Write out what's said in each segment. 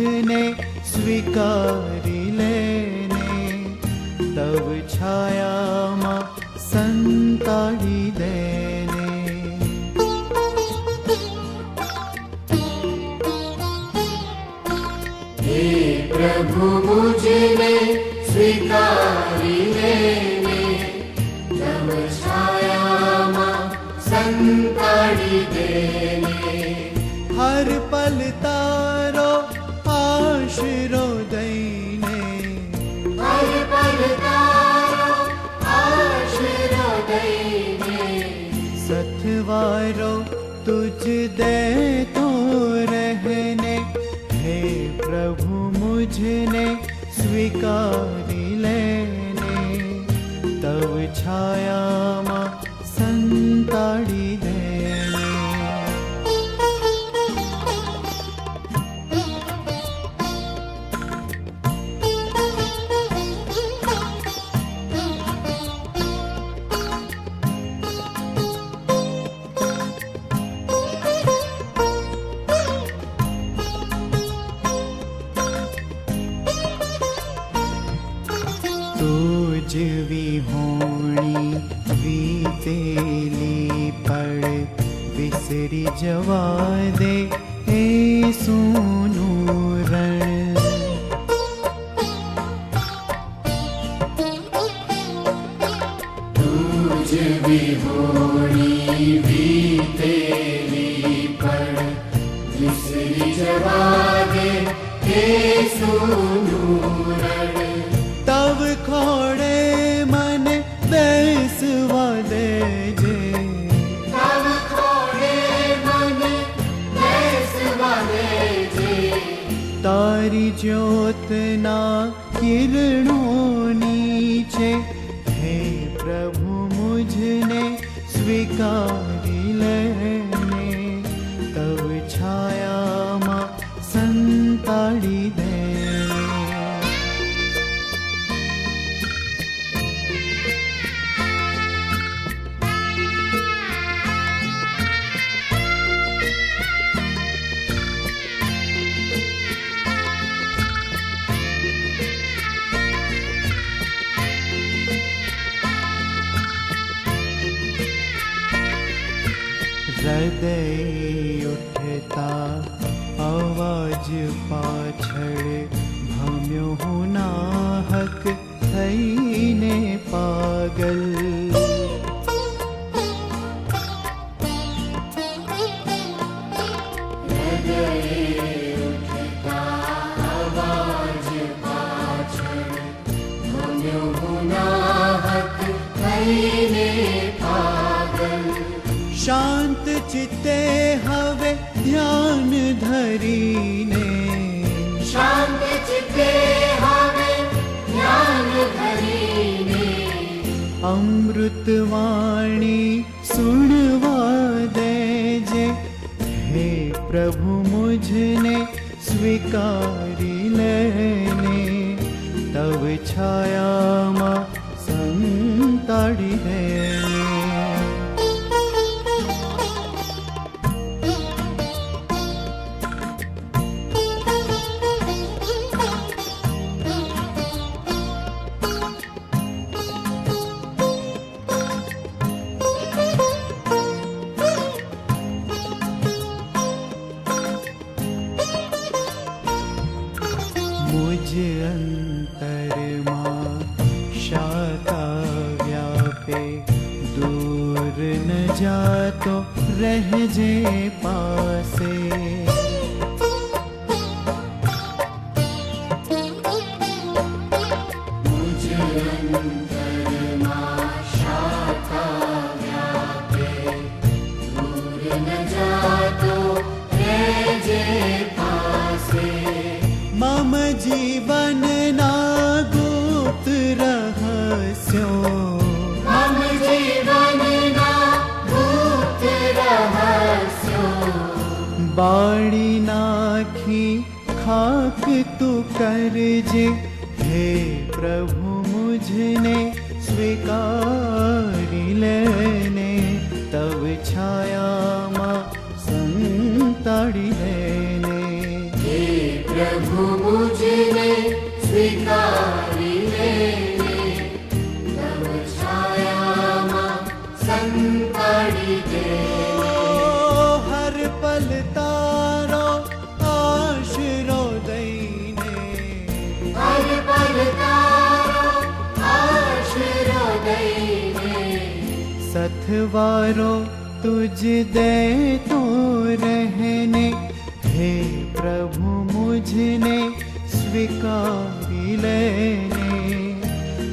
બંધને સ્વીકારી લેને તવ છાયામાં સંતાડી દેને હે પ્રભુ મુજને સ્વીકારી લેને તવ છાયામાં સંતાડી દેને હર પલતા મુझને સ્વીકારી soon. ना किरण હૃદય ઉઠતા અવાજ પાછળ ભમ્યો હું નાહક થઈને પાગલ અમૃતવાણી સુણવા દેજે હે પ્રભુ મુજને સ્વીકારી લેને તવ છાયામાં સંતાડી દેને મુજ અંતરમાં શાતા વ્યાપે દૂર ન જાતો રહેજે પાસે બાળી નાખી ખાક તું કરજે હે પ્રભુ મુજને સ્વીકારી લેને તવ છાયામાં સંતાડી લેને હે પ્રભુ મુજને સ્વીકાર पथवारो तुझ दे तो रहने हे प्रभु मुझने स्वीकारी लेने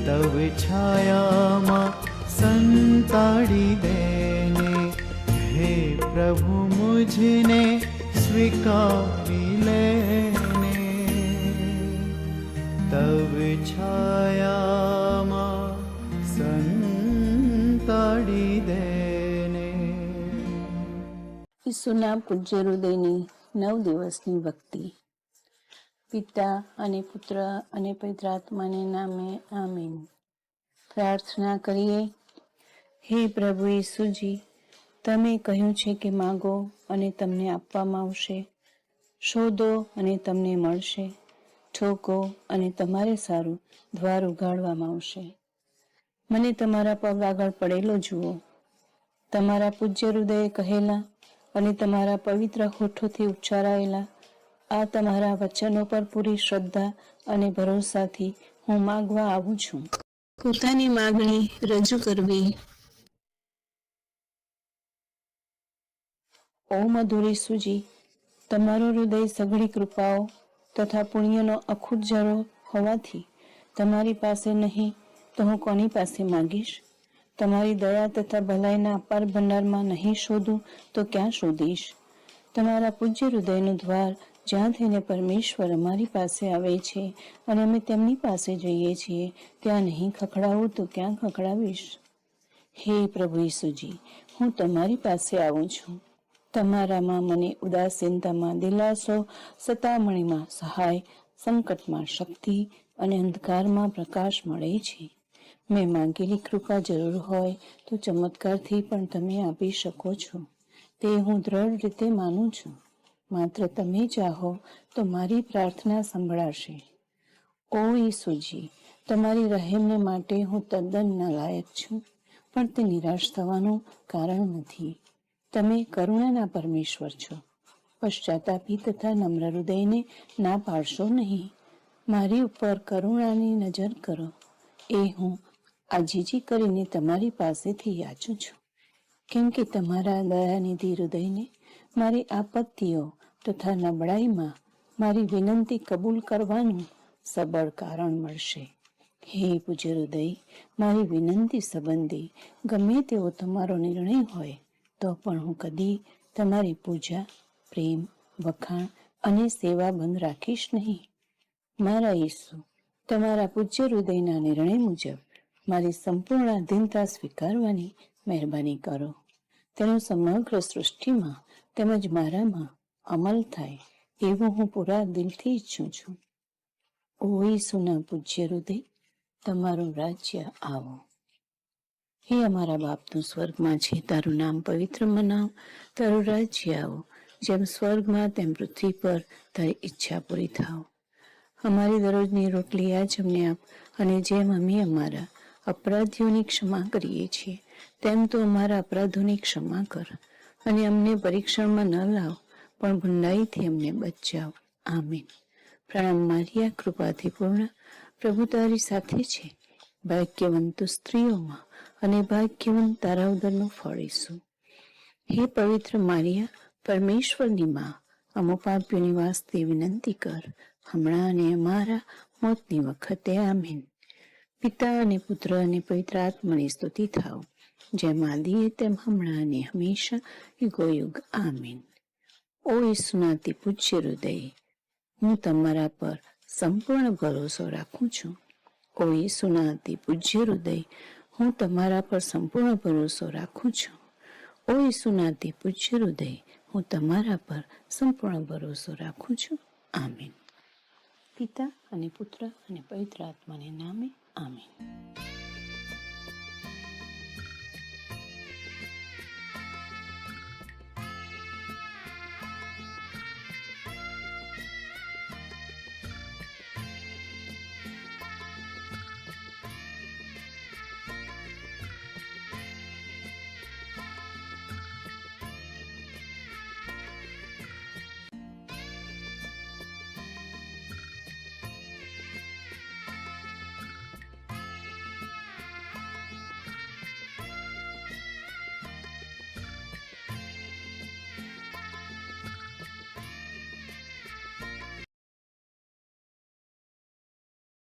तव छायामा संताड़ी देने हे प्रभु मुझने स्वीकारी लेने तव छाया ઈસુના પૂજ્ય હૃદયની નવ દિવસની ભક્તિ. પિતા અને પુત્ર અને પવિત્ર આત્માને નામે આમીન. પ્રાર્થના કરીએ. હે પ્રભુ ઈસુજી, તમે કહ્યું છે કે માગો અને તમને આપવામાં આવશે. શોધો અને તમને મળશે. ઠોકો અને તમારે સારું દ્વાર ઉગાડવામાં આવશે. મને તમારા પગ આગળ પડેલો જુઓ. તમારા પૂજ્ય હૃદયે કહેલા અને તમારા પવિત્ર હોઠોથી ઉચ્ચારાયેલા આ તમારા વચનો પર પૂરી શ્રદ્ધા અને ભરોસાથી હું માગવા આવું છું. પોતાની માગણી રજૂ કરવી. ઓ મધુરી સુજી તમારું હૃદય સઘળી કૃપાઓ તથા પુણ્યનો અખૂટ જરો હોવાથી તમારી પાસે નહીં તો હું કોની પાસે માંગીશ? તમારી દયા તથા ભલાઈના અપાર ભંડારમાં નહીં શોધું તો ક્યાં શોધીશ? તમારા પૂજ્ય હૃદયનું દ્વાર જ્યાં થઈને પરમેશ્વર અમારી પાસે આવે છે અને અમે તેમની પાસે જઈએ છીએ, ત્યાં નહીં ખખડાવું તો ક્યાં ખખડાવીશ? હે પ્રભુ ઈસુજી, હું તમારી પાસે આવું છું. તમારામાં મને ઉદાસીનતામાં દિલાસો, સતામણીમાં સહાય, સંકટમાં શક્તિ અને અંધકારમાં પ્રકાશ મળે છે. મેં માંગેલી કૃપા જરૂર હોય તો ચમત્કારથી પણ તમે આપી શકો છો. તે હું દ્રઢ રીતે માનું છું. માત્ર તમે ચાહો તો મારી પ્રાર્થના સંભળાશે. ઓ ઈસુજી, તમારી રહેમને માટે હું તદ્દન નાલાયક છું, પણ તે નિરાશ થવાનું કારણ નથી. તમે કરુણાના પરમેશ્વર છો. પશ્ચાતાપી તથા નમ્ર હૃદયને ના પાડશો નહીં. મારી ઉપર કરુણાની નજર કરો. એ હું આજીજી કરીને તમારી પાસેથી યાચું છું. કેમ કે તમારા દયાનિધિ હૃદયને મારી આપત્તિઓ તથા નબળાઈમાં મારી વિનંતી કબૂલ કરવાનું સબળ કારણ મળશે. હે પૂજ્ય હૃદય, મારી વિનંતી સંબંધી ગમે તેવો તમારો નિર્ણય હોય, તો પણ હું કદી તમારી પૂજા, પ્રેમ, વખાણ અને સેવા બંધ રાખીશ નહીં. મારા ઈસુ, તમારા પૂજ્ય હૃદયના નિર્ણય મુજબ મારી સંપૂર્ણ અધીનતા સ્વીકારવાની મહેરબાની કરો. તેનું સમગ્ર સૃષ્ટિમાં તેમજ મારામાં અમલ થાય એવું હું પૂરા દિલથી ઈચ્છું છું. ઓ ઈસુના પૂજ્ય હૃદય, તમારું રાજ્ય આવો. હે અમારા બાપનું સ્વર્ગમાં છે, તારું નામ પવિત્ર મનાવ, તારું રાજ્ય આવો. જેમ સ્વર્ગમાં તેમ પૃથ્વી પર તારી ઈચ્છા પૂરી થાવ. અમારી દરરોજની રોટલી આજ અમને આપ અને જેમ અમે અમારા અપરાધીઓની ક્ષમા કરીએ છીએ. તેમ તો અમારા અપરાધોની ક્ષમા કર અને અમને પરીક્ષણમાં ન લાવ, પણ ભંડાઈથી અમને બચાવ. આમીન. પ્રણામ મારિયા, કૃપાથી પૂર્ણ. પ્રભુ તારી સાથે છે. ભાગ્યવંત સ્ત્રીઓમાં અને ભાગ્યવંત તારા ઉદરનું ફળ ઈસુ. હે પવિત્ર મારિયા, પરમેશ્વરની માં, અમો પાપ્યોની વાસ્તે વિનંતી કર. હમણાં અને અમારા મોતની વખતે, આમીન. પિતા અને પુત્ર અને પવિત્ર આત્માની સ્તુતિ થાવ. જેમ આદિએ તેમ હમણાં અને હંમેશા યુગોયુગ આમીન. ઓ ઈસુનાથી પૂજ્ય હૃદય, હું તમારા પર સંપૂર્ણ ભરોસો રાખું છું. ઓ ઈસુનાથી પૂજ્ય હૃદય, હું તમારા પર સંપૂર્ણ ભરોસો રાખું છું. ઓ ઈસુનાથી પૂજ્ય હૃદય, હું તમારા પર સંપૂર્ણ ભરોસો રાખું છું. આમીન. પિતા અને પુત્ર અને પવિત્ર આત્માને નામે આમીન